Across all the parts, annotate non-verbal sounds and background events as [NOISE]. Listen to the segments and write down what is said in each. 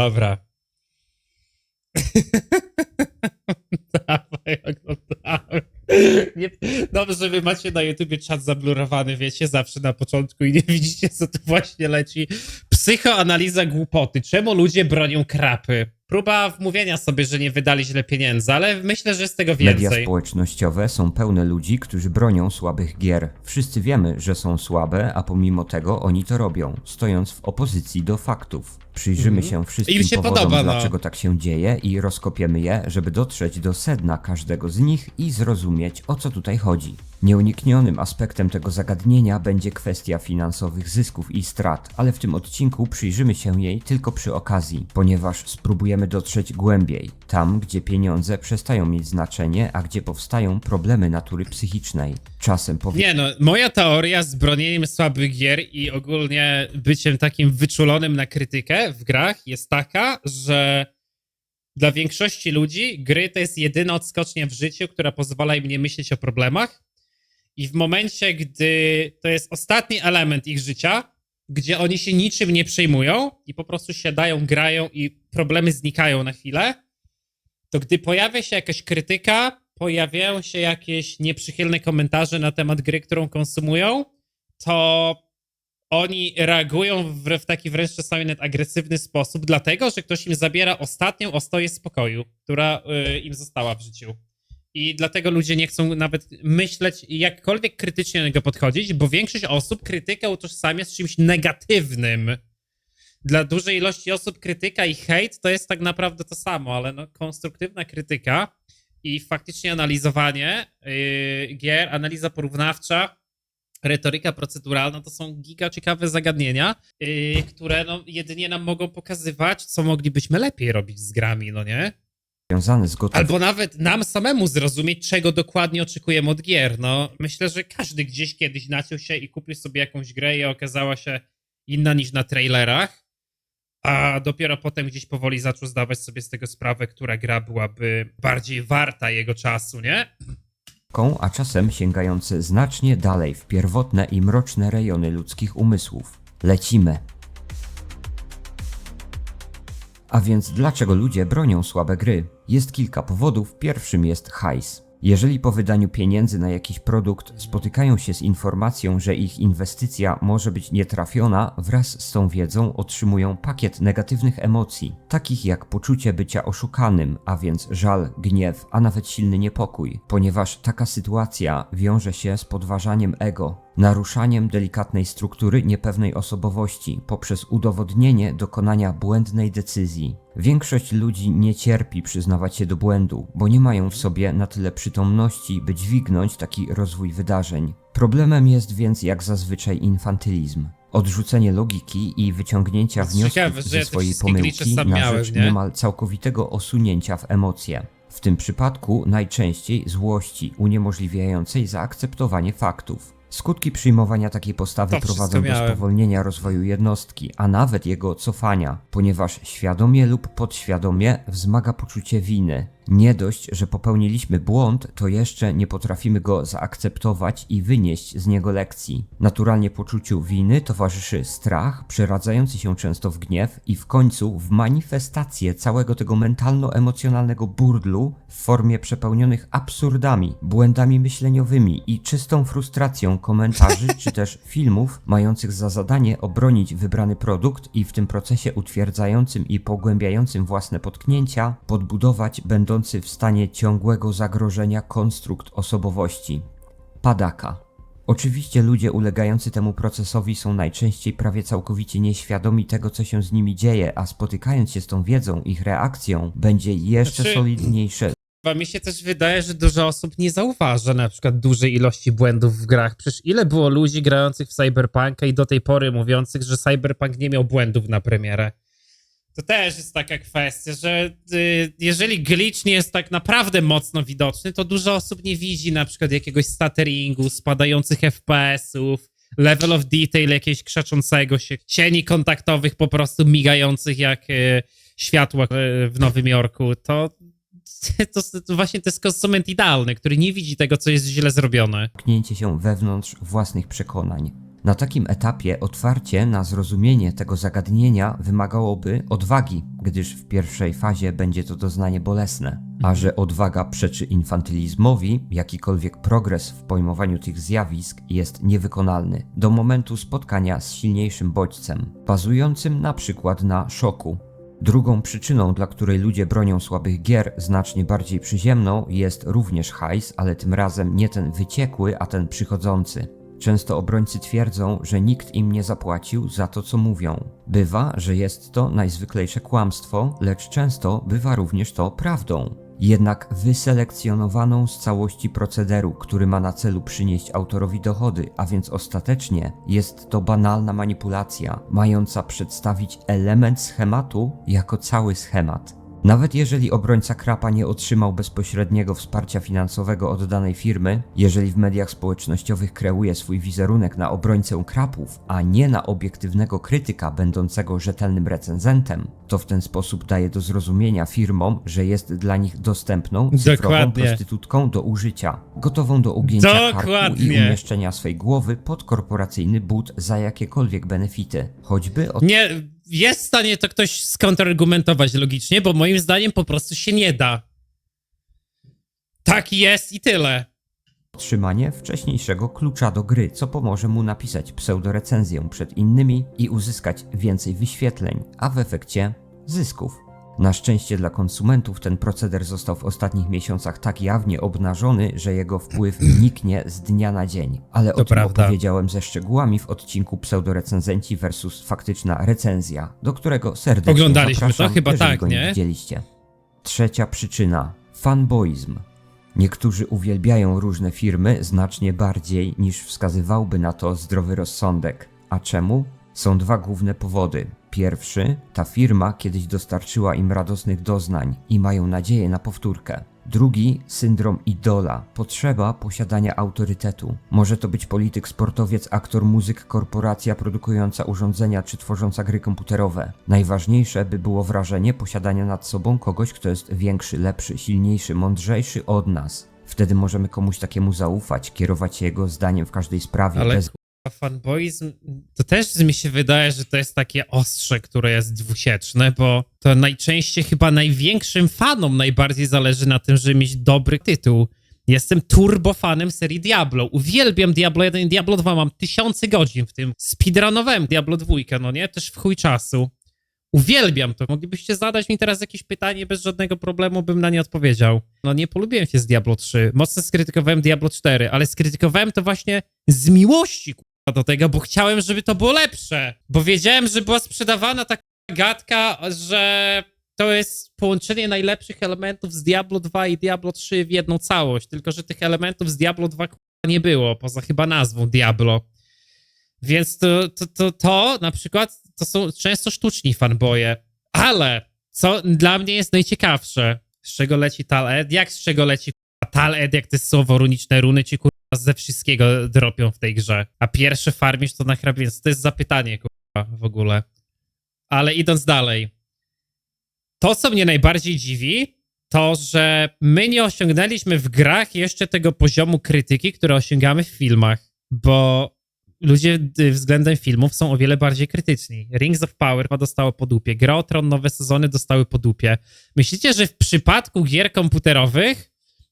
Dobra. [LAUGHS] Dawaj, oglądamy. Nie, dobrze, wy macie na YouTubie czat zablurowany, wiecie, zawsze na początku i nie widzicie, co tu właśnie leci. Psychoanaliza głupoty. Czemu ludzie bronią krapy? Próba wmówienia sobie, że nie wydali źle pieniędzy, ale myślę, że jest tego Media więcej. społecznościowe są pełne ludzi, którzy bronią słabych gier. Wszyscy wiemy, że są słabe, a pomimo tego oni to robią, stojąc w opozycji do faktów. Przyjrzymy się wszystkim Im się powodom, podoba, no. dlaczego tak się dzieje i rozkopiemy je, żeby dotrzeć do sedna każdego z nich i zrozumieć, o co tutaj chodzi. Nieuniknionym aspektem tego zagadnienia będzie kwestia finansowych zysków i strat, ale w tym odcinku przyjrzymy się jej tylko przy okazji, ponieważ spróbujemy dotrzeć głębiej, tam gdzie pieniądze przestają mieć znaczenie, a gdzie powstają problemy natury psychicznej. Czasem powie... Nie no, moja teoria z bronieniem słabych gier i ogólnie byciem takim wyczulonym na krytykę w grach jest taka, że dla większości ludzi gry to jest jedyna odskocznia w życiu, która pozwala im nie myśleć o problemach. I w momencie, gdy to jest ostatni element ich życia, gdzie oni się niczym nie przejmują i po prostu siadają, grają i problemy znikają na chwilę, to gdy pojawia się jakaś krytyka, pojawiają się jakieś nieprzychylne komentarze na temat gry, którą konsumują, to oni reagują w, w taki wręcz czasami nawet agresywny sposób, dlatego że ktoś im zabiera ostatnią ostoję spokoju, która y, im została w życiu. I dlatego ludzie nie chcą nawet myśleć, jakkolwiek krytycznie do niego podchodzić, bo większość osób krytykę utożsamia z czymś negatywnym. Dla dużej ilości osób krytyka i hejt to jest tak naprawdę to samo, ale no, konstruktywna krytyka i faktycznie analizowanie yy, gier, analiza porównawcza, retoryka proceduralna to są giga ciekawe zagadnienia, yy, które no, jedynie nam mogą pokazywać, co moglibyśmy lepiej robić z grami, no nie? Związane z gotowością Albo nawet nam samemu zrozumieć, czego dokładnie oczekujemy od gier. No, myślę, że każdy gdzieś kiedyś naciął się i kupił sobie jakąś grę i okazała się inna niż na trailerach, a dopiero potem gdzieś powoli zaczął zdawać sobie z tego sprawę, która gra byłaby bardziej warta jego czasu, nie? a czasem sięgające znacznie dalej w pierwotne i mroczne rejony ludzkich umysłów. Lecimy. A więc dlaczego ludzie bronią słabe gry? Jest kilka powodów. Pierwszym jest hajs. Jeżeli po wydaniu pieniędzy na jakiś produkt spotykają się z informacją, że ich inwestycja może być nietrafiona, wraz z tą wiedzą otrzymują pakiet negatywnych emocji, takich jak poczucie bycia oszukanym, a więc żal, gniew, a nawet silny niepokój, ponieważ taka sytuacja wiąże się z podważaniem ego, naruszaniem delikatnej struktury niepewnej osobowości poprzez udowodnienie dokonania błędnej decyzji. Większość ludzi nie cierpi przyznawać się do błędu, bo nie mają w sobie na tyle przytomności, by dźwignąć taki rozwój wydarzeń. Problemem jest więc jak zazwyczaj infantylizm. Odrzucenie logiki i wyciągnięcia Jest wniosków ciekawe, ze ja swojej pomyłki na miałem, rzecz nie? niemal całkowitego osunięcia w emocje. W tym przypadku najczęściej złości uniemożliwiającej zaakceptowanie faktów. Skutki przyjmowania takiej postawy To wszystko prowadzą do spowolnienia rozwoju jednostki, a nawet jego cofania, ponieważ świadomie lub podświadomie wzmaga poczucie winy. Nie dość, że popełniliśmy błąd, to jeszcze nie potrafimy go zaakceptować i wynieść z niego lekcji. Naturalnie poczuciu winy towarzyszy strach, przeradzający się często w gniew i w końcu w manifestację całego tego mentalno-emocjonalnego burdlu w formie przepełnionych absurdami, błędami myśleniowymi i czystą frustracją komentarzy [LAUGHS] czy też filmów mających za zadanie obronić wybrany produkt i w tym procesie utwierdzającym i pogłębiającym własne potknięcia podbudować będący w stanie ciągłego zagrożenia konstrukt osobowości. Padaka. Oczywiście ludzie ulegający temu procesowi są najczęściej prawie całkowicie nieświadomi tego, co się z nimi dzieje, a spotykając się z tą wiedzą, ich reakcją będzie jeszcze Znaczy- solidniejsze Chyba mi się też wydaje, że dużo osób nie zauważa na przykład dużej ilości błędów w grach. Przecież ile było ludzi grających w Cyberpunka i do tej pory mówiących, że Cyberpunk nie miał błędów na premierę. To też jest taka kwestia, że y, jeżeli glitch nie jest tak naprawdę mocno widoczny, to dużo osób nie widzi na przykład jakiegoś stutteringu, spadających FPS-ów, level of detail jakiegoś krzaczącego się, cieni kontaktowych po prostu migających jak y, światła y, w Nowym Jorku. To, [LAUGHS] to, to właśnie to jest konsument idealny, który nie widzi tego, co jest źle zrobione. pchnięcie się wewnątrz własnych przekonań. Na takim etapie otwarcie na zrozumienie tego zagadnienia wymagałoby odwagi, gdyż w pierwszej fazie będzie to doznanie bolesne. A że odwaga przeczy infantylizmowi, jakikolwiek progres w pojmowaniu tych zjawisk jest niewykonalny do momentu spotkania z silniejszym bodźcem, bazującym na przykład na szoku. Drugą przyczyną, dla której ludzie bronią słabych gier, znacznie bardziej przyziemną, jest również hajs, ale tym razem nie ten wyciekły, a ten przychodzący. Często obrońcy twierdzą, że nikt im nie zapłacił za to, co mówią. Bywa, że jest to najzwyklejsze kłamstwo, lecz często bywa również to prawdą. Jednak wyselekcjonowaną z całości procederu, który ma na celu przynieść autorowi dochody, a więc ostatecznie jest to banalna manipulacja, mająca przedstawić element schematu jako cały schemat. Nawet jeżeli obrońca krapa nie otrzymał bezpośredniego wsparcia finansowego od danej firmy, jeżeli w mediach społecznościowych kreuje swój wizerunek na obrońcę krapów, a nie na obiektywnego krytyka będącego rzetelnym recenzentem, to w ten sposób daje do zrozumienia firmom, że jest dla nich dostępną cyfrową Dokładnie. prostytutką do użycia, gotową do ugięcia karku i umieszczenia swej głowy pod korporacyjny but za jakiekolwiek benefity, choćby od Nie, jest w stanie to ktoś skontrargumentować logicznie, bo moim zdaniem po prostu się nie da. Tak jest i tyle. otrzymanie wcześniejszego klucza do gry, co pomoże mu napisać pseudorecenzję przed innymi i uzyskać więcej wyświetleń, a w efekcie zysków. Na szczęście dla konsumentów ten proceder został w ostatnich miesiącach tak jawnie obnażony, że jego wpływ [CLEARS THROAT] niknie z dnia na dzień. Ale o To tym prawda. opowiedziałem ze szczegółami w odcinku pseudorecenzenci versus faktyczna recenzja, do którego serdecznie Oglądaliśmy to? zapraszam, Chyba tak, go nie? nie widzieliście. Trzecia przyczyna. Fanboizm. Niektórzy uwielbiają różne firmy znacznie bardziej niż wskazywałby na to zdrowy rozsądek. A czemu? Są dwa główne powody. Pierwszy, ta firma kiedyś dostarczyła im radosnych doznań i mają nadzieję na powtórkę. Drugi, syndrom idola, potrzeba posiadania autorytetu. Może to być polityk, sportowiec, aktor, muzyk, korporacja produkująca urządzenia czy tworząca gry komputerowe. Najważniejsze by było wrażenie posiadania nad sobą kogoś, kto jest większy, lepszy, silniejszy, mądrzejszy od nas. Wtedy możemy komuś takiemu zaufać, kierować jego zdaniem w każdej sprawie, Ale bez kurwa, fanboizm, to też mi się wydaje, że to jest takie ostrze, które jest dwusieczne, bo to najczęściej chyba największym fanom najbardziej zależy na tym, żeby mieć dobry tytuł. Jestem turbofanem serii Diablo. Uwielbiam Diablo 1 i Diablo 2. Mam tysiące godzin w tym. Speedrunowałem Diablo 2, no nie? Też w chuj czasu. Uwielbiam to. Moglibyście zadać mi teraz jakieś pytanie bez żadnego problemu, bym na nie odpowiedział. No nie polubiłem się z Diablo 3. Mocno skrytykowałem Diablo 4, ale skrytykowałem to właśnie z miłości do tego, bo chciałem, żeby to było lepsze. Bo wiedziałem, że była sprzedawana taka gadka, że to jest połączenie najlepszych elementów z Diablo 2 i Diablo 3 w jedną całość. Tylko, że tych elementów z Diablo 2 kurwa, nie było, poza chyba nazwą Diablo. Więc to, to, to, to na przykład to są często sztuczni fanboje. Ale co dla mnie jest najciekawsze, z czego leci Tal-Ed? Jak z czego leci kurwa, Tal-Ed, jak te słowo runiczne runy kurwa ze wszystkiego dropią w tej grze. A pierwszy farmisz to na hrabie, więc to jest zapytanie kurwa w ogóle. Ale idąc dalej. To, co mnie najbardziej dziwi, to, że my nie osiągnęliśmy w grach jeszcze tego poziomu krytyki, który osiągamy w filmach, bo ludzie y, względem filmów są o wiele bardziej krytyczni. Rings of Power dostało po dupie, Gra Tron nowe sezony dostały po dupie. Myślicie, że w przypadku gier komputerowych,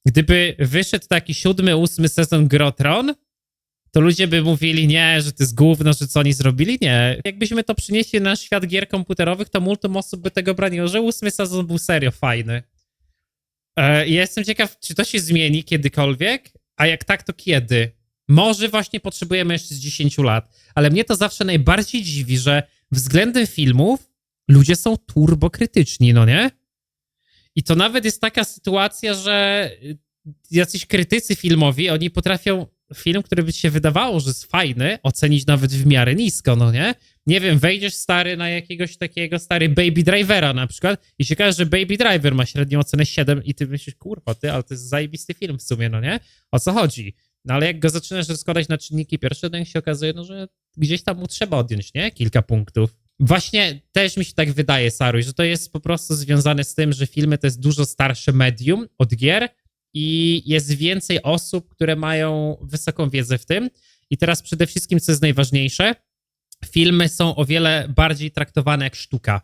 gdyby wyszedł taki siódmy, ósmy sezon Gry o Tron, to ludzie by mówili, nie, że to jest gówno, że co oni zrobili? Nie. Jakbyśmy to przynieśli na świat gier komputerowych, to multum osób by tego broniło, że ósmy sezon był serio fajny. E, jestem ciekaw, czy to się zmieni kiedykolwiek, a jak tak, to kiedy? Może właśnie potrzebujemy jeszcze z 10 lat, ale mnie to zawsze najbardziej dziwi, że względem filmów ludzie są turbokrytyczni, no nie? I to nawet jest taka sytuacja, że y, jacyś krytycy filmowi, oni potrafią film, który by się wydawało, że jest fajny, ocenić nawet w miarę nisko, no nie? Nie wiem, wejdziesz stary na jakiegoś takiego stary Baby Drivera na przykład i się okaże, że Baby Driver ma średnią ocenę 7 i ty myślisz, kurwa, ty, ale to jest zajebisty film w sumie, no nie? O co chodzi? No ale jak go zaczynasz rozkładać na czynniki pierwsze, to się okazuje, no, że gdzieś tam mu trzeba odjąć, nie? Kilka punktów. Właśnie też mi się tak wydaje, Saruj, że to jest po prostu związane z tym, że filmy to jest dużo starsze medium od gier i jest więcej osób, które mają wysoką wiedzę w tym I teraz przede wszystkim, co jest najważniejsze, filmy są o wiele bardziej traktowane jak sztuka.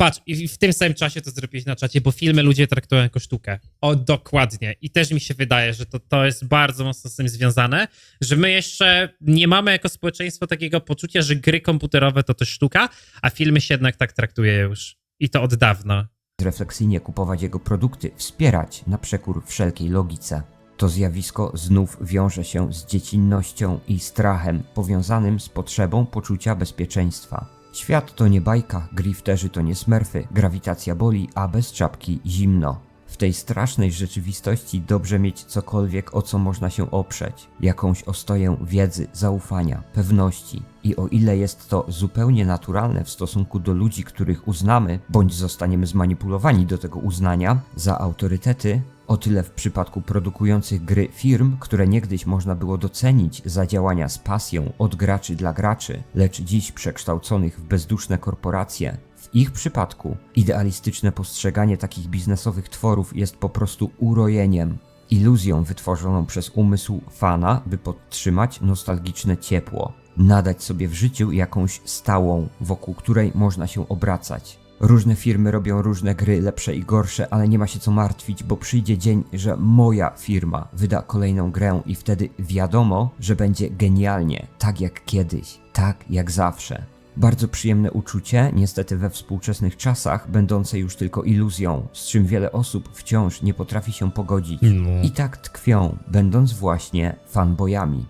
Patrz, i w tym samym czasie to zrobiłeś na czacie, bo filmy ludzie traktują jako sztukę. O, dokładnie. I też mi się wydaje, że to, to jest bardzo mocno z tym związane, że my jeszcze nie mamy jako społeczeństwo takiego poczucia, że gry komputerowe to też sztuka, a filmy się jednak tak traktuje już. I to od dawna. refleksyjnie kupować jego produkty, wspierać na przekór wszelkiej logice. To zjawisko znów wiąże się z dziecinnością i strachem powiązanym z potrzebą poczucia bezpieczeństwa. Świat to nie bajka, grifterzy to nie smerfy, grawitacja boli, a bez czapki zimno. Tej strasznej rzeczywistości dobrze mieć cokolwiek, o co można się oprzeć, jakąś ostoję wiedzy, zaufania, pewności. I o ile jest to zupełnie naturalne w stosunku do ludzi, których uznamy, bądź zostaniemy zmanipulowani do tego uznania za autorytety, o tyle w przypadku produkujących gry firm, które niegdyś można było docenić za działania z pasją od graczy dla graczy, lecz dziś przekształconych w bezduszne korporacje, w ich przypadku idealistyczne postrzeganie takich biznesowych tworów jest po prostu urojeniem, iluzją wytworzoną przez umysł fana, by podtrzymać nostalgiczne ciepło, nadać sobie w życiu jakąś stałą, wokół której można się obracać. Różne firmy robią różne gry, lepsze i gorsze, ale nie ma się co martwić, bo przyjdzie dzień, że moja firma wyda kolejną grę i wtedy wiadomo, że będzie genialnie, tak jak kiedyś, tak jak zawsze. Bardzo przyjemne uczucie, niestety we współczesnych czasach, będące już tylko iluzją, z czym wiele osób wciąż nie potrafi się pogodzić. No. I tak tkwią, będąc właśnie fanboyami.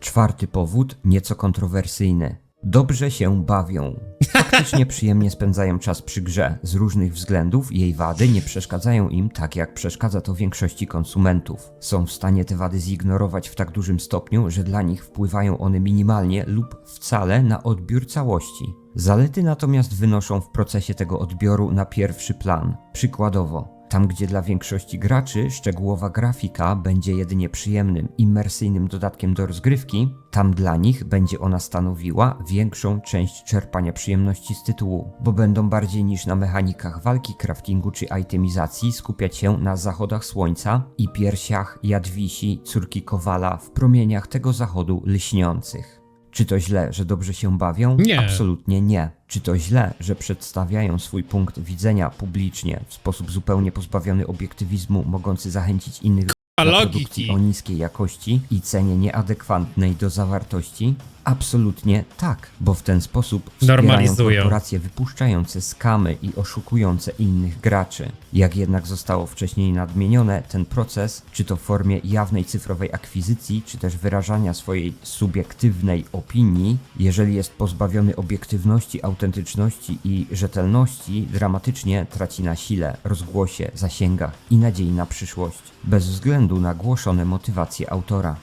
Czwarty powód, nieco kontrowersyjny. Dobrze się bawią. Faktycznie przyjemnie spędzają czas przy grze. Z różnych względów jej wady nie przeszkadzają im tak, jak przeszkadza to większości konsumentów. Są w stanie te wady zignorować w tak dużym stopniu, że dla nich wpływają one minimalnie lub wcale na odbiór całości. Zalety natomiast wynoszą w procesie tego odbioru na pierwszy plan. Przykładowo, tam, gdzie dla większości graczy szczegółowa grafika będzie jedynie przyjemnym, imersyjnym dodatkiem do rozgrywki, tam dla nich będzie ona stanowiła większą część czerpania przyjemności z tytułu, bo będą bardziej niż na mechanikach walki, craftingu czy itemizacji skupiać się na zachodach słońca i piersiach Jadwisi, córki Kowala w promieniach tego zachodu lśniących. Czy to źle, że dobrze się bawią? Nie. Absolutnie nie. Czy to źle, że przedstawiają swój punkt widzenia publicznie w sposób zupełnie pozbawiony obiektywizmu, mogący zachęcić innych A produkcji o niskiej jakości i cenie nieadekwatnej do zawartości? Absolutnie tak, bo w ten sposób wspierają korporacje wypuszczające skamy i oszukujące innych graczy. Jak jednak zostało wcześniej nadmienione, ten proces, czy to w formie jawnej cyfrowej akwizycji, czy też wyrażania swojej subiektywnej opinii, jeżeli jest pozbawiony obiektywności, autentyczności i rzetelności, dramatycznie traci na sile, rozgłosie, zasięgach i nadziei na przyszłość, bez względu na głoszone motywacje autora.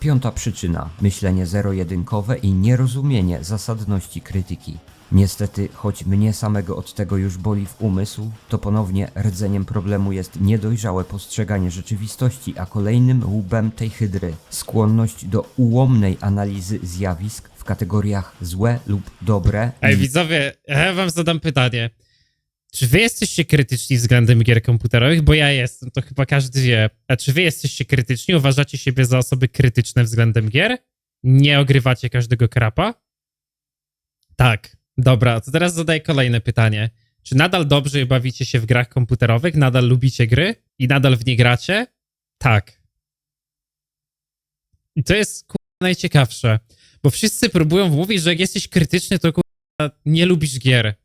Piąta przyczyna myślenie zero-jedynkowe i nierozumienie zasadności krytyki. Niestety, choć mnie samego od tego już boli w umysł, to ponownie rdzeniem problemu jest niedojrzałe postrzeganie rzeczywistości, a kolejnym łbem tej hydry skłonność do ułomnej analizy zjawisk w kategoriach złe lub dobre. Ej, widzowie, ja wam zadam pytanie. Czy wy jesteście krytyczni względem gier komputerowych? Bo ja jestem, to chyba każdy wie. A czy wy jesteście krytyczni? Uważacie siebie za osoby krytyczne względem gier? Nie ogrywacie każdego krapa? Tak. Dobra, to teraz zadaję kolejne pytanie. Czy nadal dobrze bawicie się w grach komputerowych? Nadal lubicie gry? I nadal w nie gracie? Tak. I to jest najciekawsze, bo wszyscy próbują mówić, że jak jesteś krytyczny, to nie lubisz gier.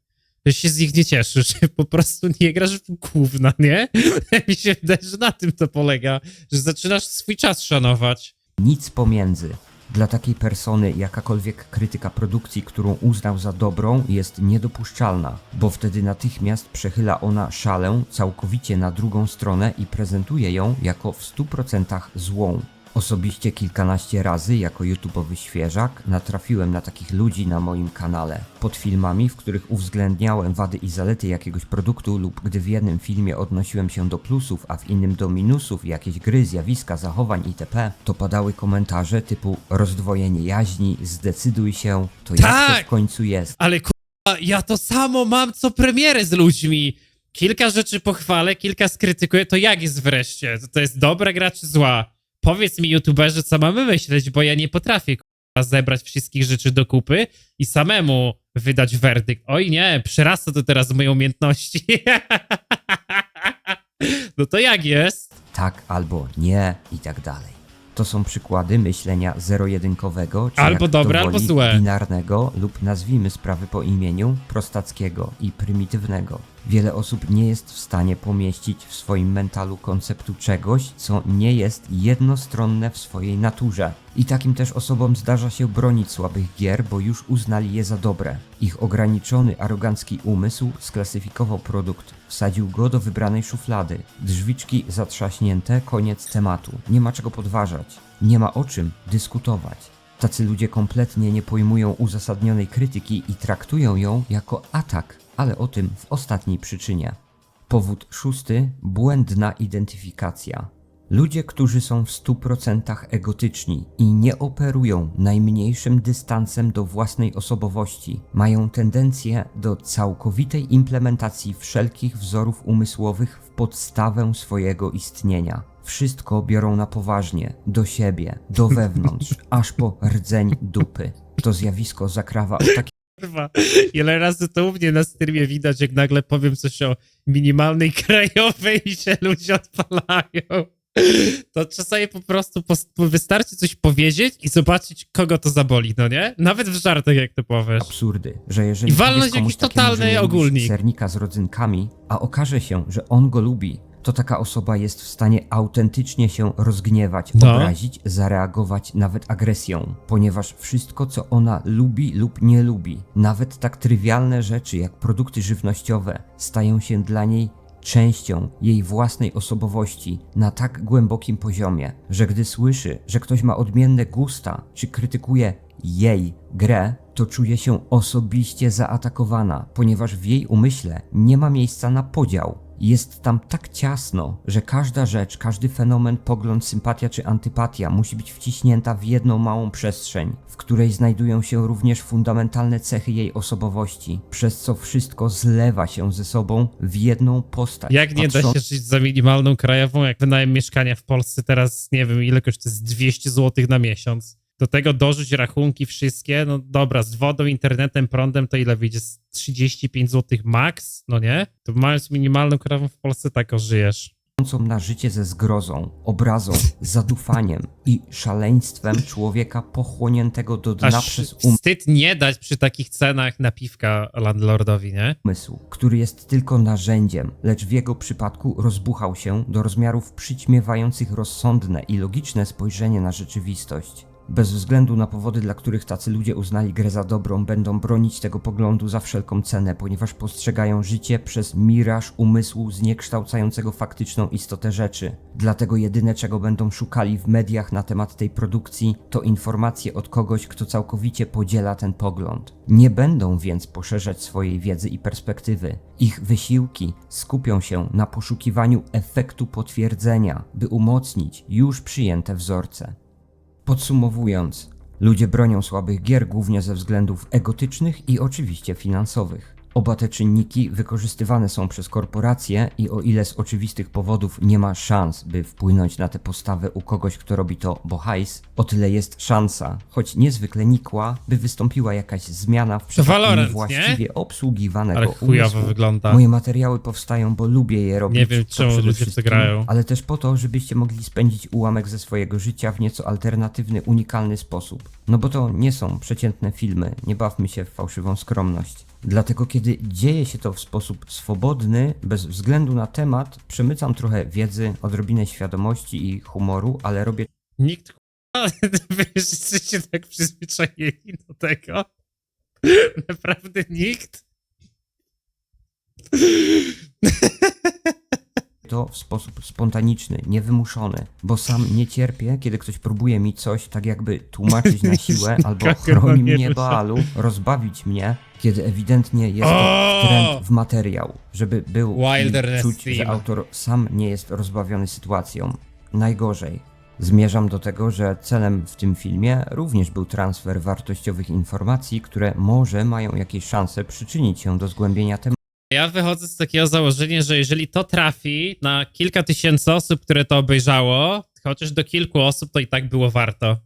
Że się z nich nie cieszysz, [LAUGHS] po prostu nie grasz w gówna, nie? [LAUGHS] Mi się wydaje, że na tym to polega, że zaczynasz swój czas szanować. nic pomiędzy. Dla takiej persony jakakolwiek krytyka produkcji, którą uznał za dobrą, jest niedopuszczalna, bo wtedy natychmiast przechyla ona szalę całkowicie na drugą stronę i prezentuje ją jako w 100% złą. Osobiście kilkanaście razy jako YouTube'owy świeżak natrafiłem na takich ludzi na moim kanale. Pod filmami, w których uwzględniałem wady i zalety jakiegoś produktu lub gdy w jednym filmie odnosiłem się do plusów, a w innym do minusów jakieś gry, zjawiska, zachowań itp., to padały komentarze typu rozdwojenie jaźni, zdecyduj się, to jak Tak! to w końcu jest. Ale kurwa, ja to samo mam co premiery z ludźmi. Kilka rzeczy pochwalę, kilka skrytykuję, to jak jest wreszcie? To, to jest dobra gra czy zła? Powiedz mi, youtuberzy, co mamy myśleć, bo ja nie potrafię kurwa, zebrać wszystkich rzeczy do kupy i samemu wydać werdykt. Oj nie, przerasta to teraz moje umiejętności. [LAUGHS] no to jak jest? tak albo nie i tak dalej. To są przykłady myślenia zero-jedynkowego, czy Albo jak dobre, to albo woli, złe. binarnego lub nazwijmy sprawy po imieniu prostackiego i prymitywnego. Wiele osób nie jest w stanie pomieścić w swoim mentalu konceptu czegoś, co nie jest jednostronne w swojej naturze. I takim też osobom zdarza się bronić słabych gier, bo już uznali je za dobre. Ich ograniczony, arogancki umysł sklasyfikował produkt, wsadził go do wybranej szuflady. Drzwiczki zatrzaśnięte, koniec tematu. Nie ma czego podważać, nie ma o czym dyskutować. Tacy ludzie kompletnie nie pojmują uzasadnionej krytyki i traktują ją jako atak, ale o tym w ostatniej przyczynie. Powód szósty błędna identyfikacja. Ludzie, którzy są w 100% egotyczni i nie operują najmniejszym dystansem do własnej osobowości, mają tendencję do całkowitej implementacji wszelkich wzorów umysłowych w podstawę swojego istnienia. Wszystko biorą na poważnie, do siebie, do wewnątrz, [LAUGHS] aż po rdzeń dupy. To zjawisko zakrawa o takie Kurwa, ile razy to u mnie na streamie widać, jak nagle powiem coś o minimalnej krajowej i się ludzie odpalają. [LAUGHS] To czasami po prostu wystarczy coś powiedzieć i zobaczyć, kogo to zaboli, no nie? Nawet w żartach, jak to powiesz. absurdy, że jeżeli I komuś jakiś totalny ogólnik. sernika z rodzynkami, a okaże się, że on go lubi, to taka osoba jest w stanie autentycznie się rozgniewać, No. obrazić, zareagować nawet agresją, ponieważ wszystko, co ona lubi lub nie lubi, nawet tak trywialne rzeczy jak produkty żywnościowe, stają się dla niej częścią jej własnej osobowości na tak głębokim poziomie, że gdy słyszy, że ktoś ma odmienne gusta, czy krytykuje jej grę, to czuje się osobiście zaatakowana, ponieważ w jej umyśle nie ma miejsca na podział. Jest tam tak ciasno, że każda rzecz, każdy fenomen, pogląd, sympatia czy antypatia musi być wciśnięta w jedną małą przestrzeń, w której znajdują się również fundamentalne cechy jej osobowości, przez co wszystko zlewa się ze sobą w jedną postać. Jak nie da Patrząc się żyć za minimalną krajową, jak wynajem mieszkania w Polsce teraz, nie wiem, ile kosztuje, jest 200 zł na miesiąc. Do tego dorzuć rachunki wszystkie, no dobra, z wodą, internetem, prądem to ile wyjdzie? Z 35 zł max, no nie? To mając minimalną krajową w Polsce tak żyjesz. na życie ze zgrozą, obrazą, zadufaniem i szaleństwem człowieka pochłoniętego do dna Aż przez um- wstyd nie dać przy takich cenach napiwka landlordowi, nie? umysł, który jest tylko narzędziem, lecz w jego przypadku rozbuchał się do rozmiarów przyćmiewających rozsądne i logiczne spojrzenie na rzeczywistość. Bez względu na powody, dla których tacy ludzie uznali grę za dobrą, będą bronić tego poglądu za wszelką cenę, ponieważ postrzegają życie przez miraż umysłu zniekształcającego faktyczną istotę rzeczy. Dlatego jedyne, czego będą szukali w mediach na temat tej produkcji, to informacje od kogoś, kto całkowicie podziela ten pogląd. Nie będą więc poszerzać swojej wiedzy i perspektywy. Ich wysiłki skupią się na poszukiwaniu efektu potwierdzenia, by umocnić już przyjęte wzorce. Podsumowując, ludzie bronią słabych gier głównie ze względów egotycznych i oczywiście finansowych. Oba te czynniki wykorzystywane są przez korporacje i o ile z oczywistych powodów nie ma szans, by wpłynąć na tę postawę u kogoś, kto robi to bo hajs, o tyle jest szansa, choć niezwykle nikła, by wystąpiła jakaś zmiana w przypadku Valorant, niewłaściwie obsługiwanego Ale umysłu. wygląda. Moje materiały powstają, bo lubię je robić. Nie wiem, to czemu przede ludzie w to wszystkim, grają. Ale też po to, żebyście mogli spędzić ułamek ze swojego życia w nieco alternatywny, unikalny sposób. No bo to nie są przeciętne filmy, nie bawmy się w fałszywą skromność. Dlatego kiedy dzieje się to w sposób swobodny, bez względu na temat, przemycam trochę wiedzy, odrobinę świadomości i humoru, ale robię Nikt, [LAUGHS] wy jesteście tak przyzwyczajeni do tego? Naprawdę nikt? [LAUGHS] to w sposób spontaniczny, niewymuszony, bo sam nie cierpię, kiedy ktoś próbuje mi coś tak jakby tłumaczyć na [LAUGHS] siłę albo chroni nie mnie. Baalu, rozbawić mnie, kiedy ewidentnie jest to trend w materiał, żeby był i Wilderness czuć, że autor sam nie jest rozbawiony sytuacją. Najgorzej. Zmierzam do tego, że celem w tym filmie również był transfer wartościowych informacji, które może mają jakieś szanse przyczynić się do zgłębienia tematu. Ja wychodzę z takiego założenia, że jeżeli to trafi na kilka tysięcy osób, które to obejrzało, chociaż do kilku osób to i tak było warto.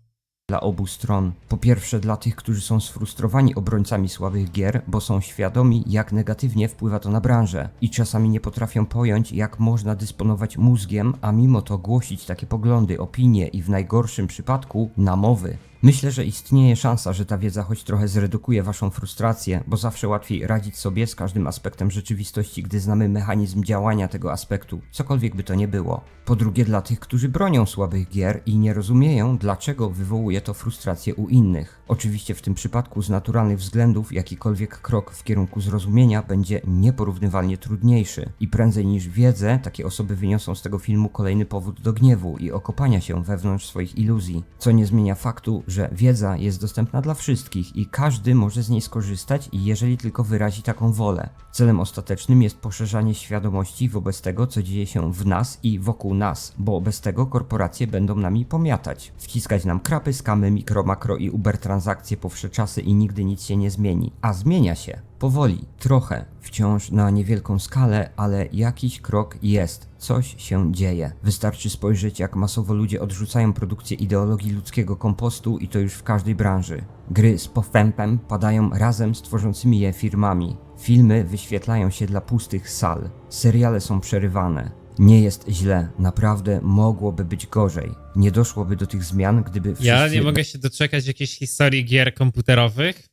dla obu stron. Po pierwsze dla tych, którzy są sfrustrowani obrońcami słabych gier, bo są świadomi, jak negatywnie wpływa to na branżę i czasami nie potrafią pojąć, jak można dysponować mózgiem, a mimo to głosić takie poglądy, opinie i w najgorszym przypadku namowy. Myślę, że istnieje szansa, że ta wiedza choć trochę zredukuje waszą frustrację, bo zawsze łatwiej radzić sobie z każdym aspektem rzeczywistości, gdy znamy mechanizm działania tego aspektu, cokolwiek by to nie było. Po drugie dla tych, którzy bronią słabych gier i nie rozumieją, dlaczego wywołuje to frustrację u innych. Oczywiście w tym przypadku z naturalnych względów jakikolwiek krok w kierunku zrozumienia będzie nieporównywalnie trudniejszy. I prędzej niż wiedzę takie osoby wyniosą z tego filmu kolejny powód do gniewu i okopania się wewnątrz swoich iluzji, co nie zmienia faktu, że wiedza jest dostępna dla wszystkich i każdy może z niej skorzystać jeżeli tylko wyrazi taką wolę. Celem ostatecznym jest poszerzanie świadomości wobec tego, co dzieje się w nas i wokół nas, bo bez tego korporacje będą nami pomiatać, wciskać nam krapy, skamy, mikro, makro i uber transakcje po wsze czasy i nigdy nic się nie zmieni. A zmienia się. Powoli, trochę, wciąż na niewielką skalę, ale jakiś krok jest, coś się dzieje. Wystarczy spojrzeć, jak masowo ludzie odrzucają produkcję ideologii ludzkiego kompostu i to już w każdej branży. Gry z pofępem padają razem z tworzącymi je firmami. Filmy wyświetlają się dla pustych sal. Seriale są przerywane. Nie jest źle, naprawdę mogłoby być gorzej. Nie doszłoby do tych zmian, gdyby wszyscy... Ja nie mogę się doczekać jakiejś historii gier komputerowych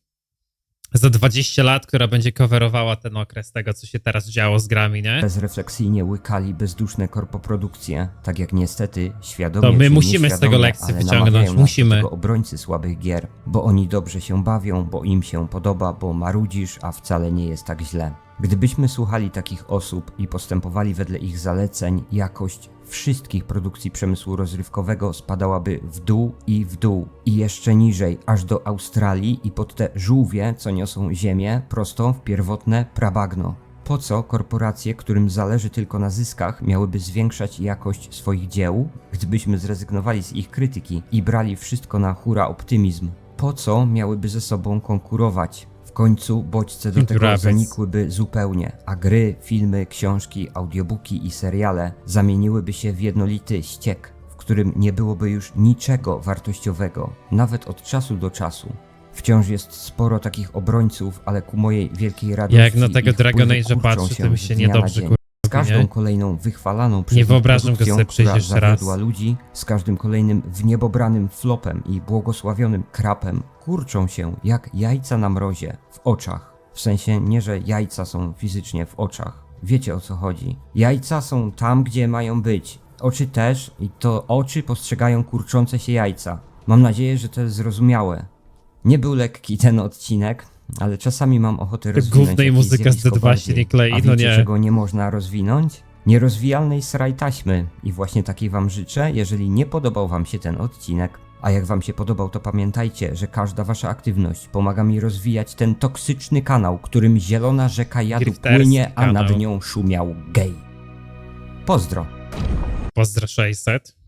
za 20 lat, która będzie coverowała ten okres tego, co się teraz działo z grami, nie? bezrefleksyjnie łykali bezduszne korpoprodukcje, tak jak niestety świadomie To my musimy z tego lekcje ale wyciągnąć, musimy. Obrońcy słabych gier, bo oni dobrze się bawią, bo im się podoba, bo marudzisz, a wcale nie jest tak źle. Gdybyśmy słuchali takich osób i postępowali wedle ich zaleceń, jakość wszystkich produkcji przemysłu rozrywkowego spadałaby w dół i w dół i jeszcze niżej, aż do Australii i pod te żółwie, co niosą ziemię, prosto w pierwotne prabagno. Po co korporacje, którym zależy tylko na zyskach, miałyby zwiększać jakość swoich dzieł, gdybyśmy zrezygnowali z ich krytyki i brali wszystko na hura optymizm? Po co miałyby ze sobą konkurować? W końcu bodźce do tego Gravis. zanikłyby zupełnie, a gry, filmy, książki, audiobooki i seriale zamieniłyby się w jednolity ściek, w którym nie byłoby już niczego wartościowego, nawet od czasu do czasu. Wciąż jest sporo takich obrońców, ale ku mojej wielkiej radości Jak na tego ich Dragon wpływy Age'a kurczą patrzę, to mi z się dnia na niedobrze dzień. Każdą nie? kolejną wychwalaną przez nich wyobrażam go produkcją, sobie przejść która jeszcze raz. zawiodła ludzi, z każdym kolejnym wniebobranym flopem i błogosławionym krapem, kurczą się jak jajca na mrozie w oczach. W sensie nie, że jajca są fizycznie w oczach. Wiecie o co chodzi. Jajca są tam, gdzie mają być. Oczy też i to oczy postrzegają kurczące się jajca. Mam nadzieję, że to jest zrozumiałe. Nie był lekki ten odcinek, ale czasami mam ochotę rozwinąć jakieś muzyka z zjawisko D2 się nie klei, A no wiecie, nie. czego nie można rozwinąć? Nierozwijalnej sraj taśmy. I właśnie takiej wam życzę, jeżeli nie podobał wam się ten odcinek. A jak wam się podobał, to pamiętajcie, że każda wasza aktywność pomaga mi rozwijać ten toksyczny kanał, którym zielona rzeka jadu Grifterski płynie, a nad kanał. nią szumiał gej. Pozdro. Pozdro 600.